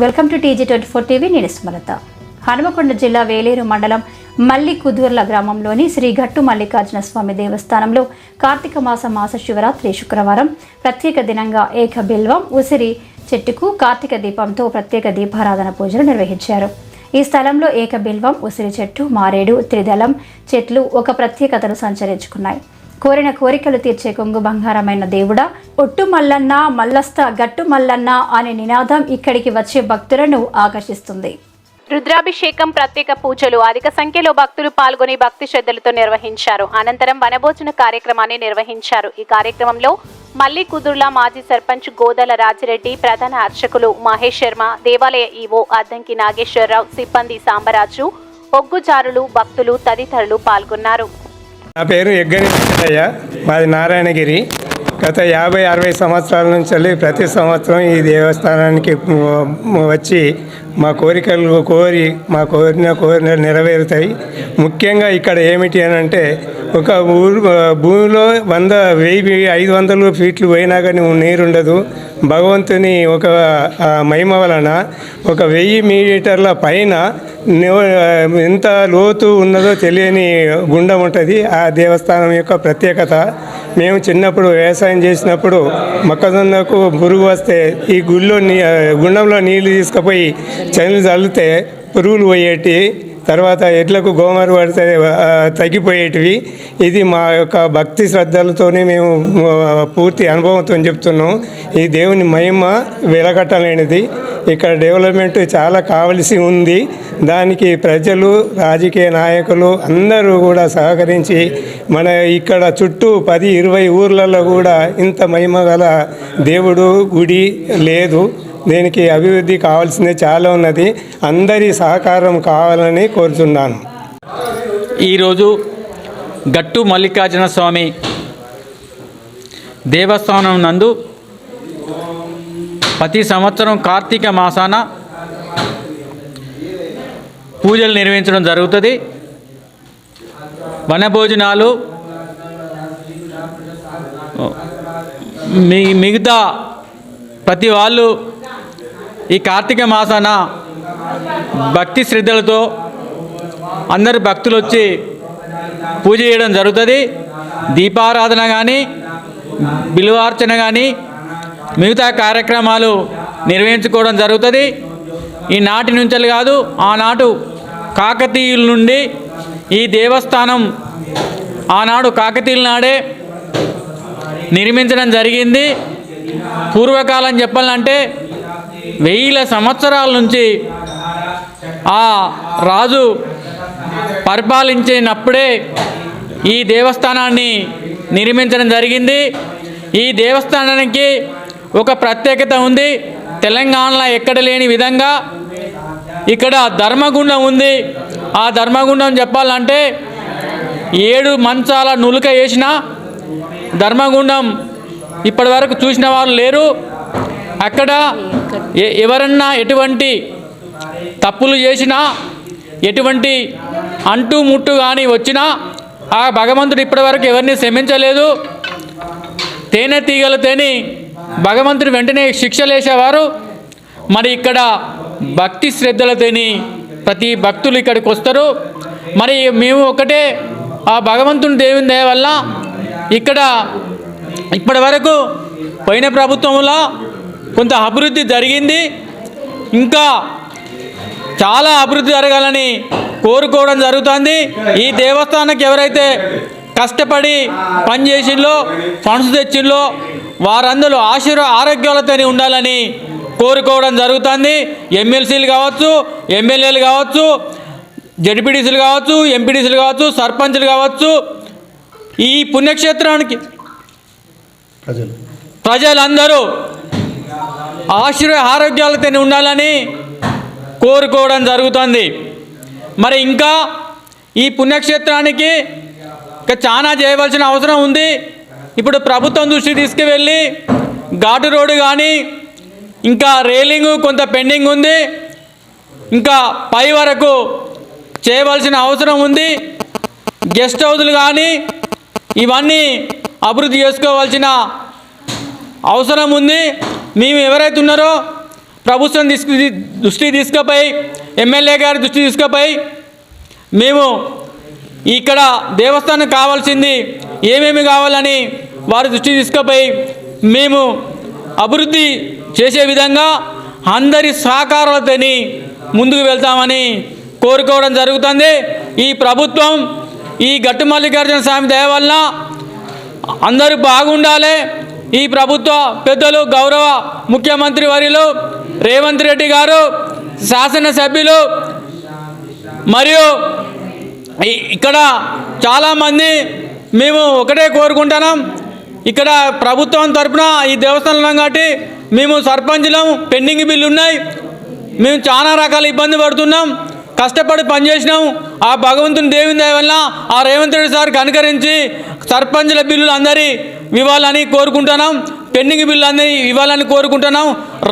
Welcome to TG twenty four TV నేను స్మరత హనుమకొండ జిల్లా వేలేరు మండలం మల్లి కుదుర్ల గ్రామంలోని శ్రీ గట్టు మల్లికార్జున స్వామి దేవస్థానంలో కార్తీక మాస మాస శివరాత్రి శుక్రవారం ప్రత్యేక దినంగా ఏక బిల్వం ఉసిరి చెట్టుకు కార్తీక దీపంతో ప్రత్యేక దీపారాధన పూజలు నిర్వహించారు. ఈ స్థలంలో ఏక బిల్వం ఉసిరి చెట్టు మారేడు త్రిదళం చెట్లు ఒక ప్రత్యేకతను సంచరించుకున్నాయి. కోరిన కోరికలు తీర్చే కొంగు బంగారమైన దేవుడా. ఒట్టు మల్లన్న మల్లస్త గట్టు మల్లన్న అనే నినాదం ఇక్కడికి వచ్చే భక్తులను ఆకర్షిస్తుంది. రుద్రాభిషేకం ప్రత్యేక పూజలు అధిక సంఖ్యలో భక్తులు పాల్గొని భక్తి శ్రద్ధలతో నిర్వహించారు. అనంతరం వనభోజన కార్యక్రమాన్ని నిర్వహించారు. ఈ కార్యక్రమంలో మల్లి కుదుర్ల మాజీ సర్పంచ్ గోదల రాజిరెడ్డి ప్రధాన అర్చకులు మహేష్ శర్మ దేవాలయ ఈవో అద్దంకి నాగేశ్వరరావు సిబ్బంది సాంబరాజు ఒగ్గుచారులు భక్తులు తదితరులు పాల్గొన్నారు. నా పేరు ఎగ్గరి వెంకటయ్య. మాది నారాయణగిరి. గత యాభై అరవై సంవత్సరాల నుంచి వెళ్ళి ప్రతి సంవత్సరం ఈ దేవస్థానానికి వచ్చి మా కోరికలు కోరి మా కోరిన కోరిన నెరవేరుతాయి. ముఖ్యంగా ఇక్కడ ఏమిటి అని అంటే ఒక ఊరు భూమిలో వంద వెయ్యి ఐదు వందలు ఫీట్లు పోయినా కానీ నీరు ఉండదు భగవంతుని ఒక మహిమ వలన ఒక వెయ్యి మీటర్ల పైన ఎంత లోతు ఉన్నదో తెలియని గుండం ఉంటుంది. ఆ దేవస్థానం యొక్క ప్రత్యేకత. మేము చిన్నప్పుడు వ్యవసాయం చేసినప్పుడు మొక్కజొన్నకు పురుగు వస్తే ఈ గుళ్ళో నీ గుండంలో నీళ్ళు తీసుకుపోయి చనులు చల్లితే పురుగులు పోయేటి తర్వాత ఎడ్లకు గోమరు పడితే తగ్గిపోయేటివి. ఇది మా యొక్క భక్తి శ్రద్ధలతోనే మేము పూర్తి అనుభవంతో చెప్తున్నాం. ఈ దేవుని మహిమ వెలగట్టలేనిది. ఇక్కడ డెవలప్మెంట్ చాలా కావలసి ఉంది. దానికి ప్రజలు రాజకీయ నాయకులు అందరూ కూడా సహకరించి మన ఇక్కడ చుట్టూ పది ఇరవై ఊర్లలో కూడా ఇంత మహిమ గల దేవుడు గుడి లేదు. దీనికి అభివృద్ధి కావాల్సింది చాలా ఉన్నది. అందరి సహకారం కావాలని కోరుతున్నాను ఈరోజు గట్టు మల్లికార్జున స్వామి దేవస్థానం నందు ప్రతి సంవత్సరం కార్తీక మాసాన పూజలు నిర్వహించడం జరుగుతుంది. వనభోజనాలు మీ మిగతా ప్రతి వాళ్ళు ఈ కార్తీక మాసాన భక్తి శ్రద్ధలతో అందరు భక్తులు వచ్చి పూజ చేయడం జరుగుతుంది. దీపారాధన కానీ బిలువార్చన కానీ మిగతా కార్యక్రమాలు నిర్వహించుకోవడం జరుగుతుంది. ఈ నాటి నుంచి కాదు ఆనాటు కాకతీయుల నుండి ఈ దేవస్థానం ఆనాడు కాకతీయుల నాడే నిర్మించడం జరిగింది. పూర్వకాలం చెప్పాలంటే వెయ్యిల సంవత్సరాల నుంచి ఆ రాజు పరిపాలించినప్పుడే ఈ దేవస్థానాన్ని నిర్మించడం జరిగింది. ఈ దేవస్థానానికి ఒక ప్రత్యేకత ఉంది. తెలంగాణలో ఎక్కడ లేని విధంగా ఇక్కడ ధర్మగుండం ఉంది. ఆ ధర్మగుండం చెప్పాలంటే ఏడు మంచాల నులుక వేసిన ధర్మగుండం ఇప్పటి వరకు చూసిన వారు లేరు. అక్కడ ఎవరన్నా ఎటువంటి తప్పులు చేసినా ఎటువంటి అంటు ముట్టు కానీ వచ్చినా ఆ భగవంతుడు ఇప్పటివరకు ఎవరిని క్షమించలేదు. తేనె తీగలతోని భగవంతుడు వెంటనే శిక్షలేసేవారు మరి ఇక్కడ భక్తి శ్రద్ధలతోని ప్రతి భక్తులు ఇక్కడికి వస్తారు. మరి మేము ఒకటే ఆ భగవంతుని దేవుని దయ వల్ల ఇక్కడ ఇప్పటి వరకు పోయిన ప్రభుత్వంలో కొంత అభివృద్ధి జరిగింది. ఇంకా చాలా అభివృద్ధి జరగాలని కోరుకోవడం జరుగుతుంది. ఈ దేవస్థానానికి ఎవరైతే కష్టపడి పనిచేసిందో ఫండ్స్ తెచ్చిందో వారందరూ ఆశీర్వ ఆరోగ్యాలతో ఉండాలని కోరుకోవడం జరుగుతుంది. ఎమ్మెల్సీలు కావచ్చు ఎమ్మెల్యేలు కావచ్చు జడ్పీటీసీలు కావచ్చు ఎంపీటీసీలు కావచ్చు సర్పంచ్లు కావచ్చు ఈ పుణ్యక్షేత్రానికి ప్రజలందరూ ఆశ్రయ ఆరోగ్యాలతోనే ఉండాలని కోరుకోవడం జరుగుతుంది. మరి ఇంకా ఈ పుణ్యక్షేత్రానికి ఇంకా చాలా చేయవలసిన అవసరం ఉంది. ఇప్పుడు ప్రభుత్వం దృష్టి తీసుకువెళ్ళి ఘాటు రోడ్డు కానీ ఇంకా రైలింగ్ కొంత పెండింగ్ ఉంది. ఇంకా పై వరకు చేయవలసిన అవసరం ఉంది. గెస్ట్ హౌస్లు కానీ ఇవన్నీ అభివృద్ధి చేసుకోవాల్సిన అవసరం ఉంది. మేము ఎవరైతే ఉన్నారో ప్రభుత్వం తీసుకు దృష్టి తీసుకుపోయి ఎమ్మెల్యే గారి దృష్టి తీసుకుపోయి మేము ఇక్కడ దేవస్థానం కావాల్సింది ఏమేమి కావాలని వారి దృష్టి తీసుకుపోయి మేము అభివృద్ధి చేసే విధంగా అందరి సహకారాలతోని ముందుకు వెళ్తామని కోరుకోవడం జరుగుతుంది. ఈ ప్రభుత్వం ఈ గట్టు మల్లికార్జున స్వామి దయ వల్ల అందరూ బాగుండాలి. ఈ ప్రభుత్వ పెద్దలు గౌరవ ముఖ్యమంత్రి వర్యులు రేవంత్ రెడ్డి గారు శాసనసభ్యులు మరియు ఇక్కడ చాలామంది మేము ఒకటే కోరుకుంటున్నాం. ఇక్కడ ప్రభుత్వం తరపున ఈ దేవస్థానం ఉన్నాం కాబట్టి మేము సర్పంచులం పెండింగ్ బిల్లు ఉన్నాయి. మేము చాలా రకాల ఇబ్బంది పడుతున్నాం. కష్టపడి పనిచేసినాం. ఆ భగవంతుని దేవుని దయ వల్ల ఆ రేవంత్ రెడ్డి సార్ కనుకరించి సర్పంచుల బిల్లులు అందరి ఇవ్వాలని కోరుకుంటున్నాం. పెండింగ్ బిల్లు అన్నీ ఇవ్వాలని కోరుకుంటున్నాం.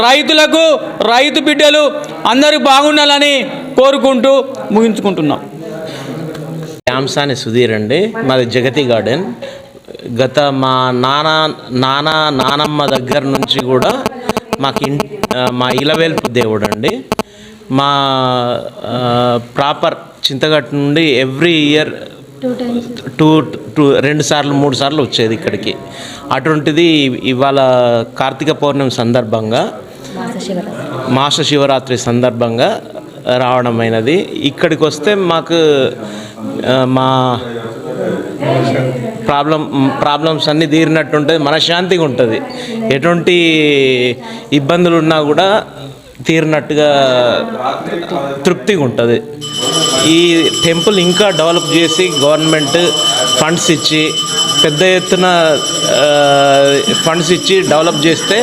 రైతులకు రైతు బిడ్డలు అందరూ బాగుండాలని కోరుకుంటూ ముగించుకుంటున్నాం. శాంసాని సుధీర్ అండి. మాది జగతి గార్డెన్. గత మా నాన్న నాన్న నానమ్మ దగ్గర నుంచి కూడా మాకు మా ఇలవేల్పు దేవుడు అండి. మా ప్రాపర్ చింతగట్టు నుండి ఎవ్రీ ఇయర్ టూ టూ రెండు సార్లు మూడు సార్లు వచ్చేది ఇక్కడికి. అటువంటిది ఇవాళ కార్తీక పౌర్ణమి సందర్భంగా మాస శివరాత్రి సందర్భంగా రావడమైనది. ఇక్కడికి వస్తే మాకు మా ప్రాబ్లం ప్రాబ్లమ్స్ అన్నీ తీరినట్టు ఉంటుంది మనశ్శాంతిగా ఉంటుంది. ఎటువంటి ఇబ్బందులు ఉన్నా కూడా తీరినట్టుగా తృప్తిగా ఉంటుంది ఈ టెంపుల్ ఇంకా డెవలప్ చేసి గవర్నమెంట్ ఫండ్స్ ఇచ్చి పెద్ద ఎత్తున ఫండ్స్ ఇచ్చి డెవలప్ చేస్తే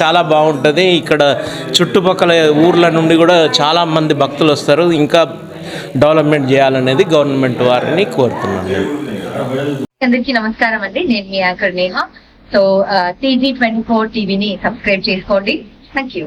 చాలా బాగుంటుంది. ఇక్కడ చుట్టుపక్కల ఊర్ల నుండి కూడా చాలా మంది భక్తులు వస్తారు. ఇంకా డెవలప్మెంట్ చేయాలనేది గవర్నమెంట్ వారిని కోరుతున్నాను. నేను అందరికీ నమస్కారం అండి. నేను మీ anchor Neha. So TG twenty four టీవీని సబ్స్క్రైబ్ చేసుకోండి. Thank you.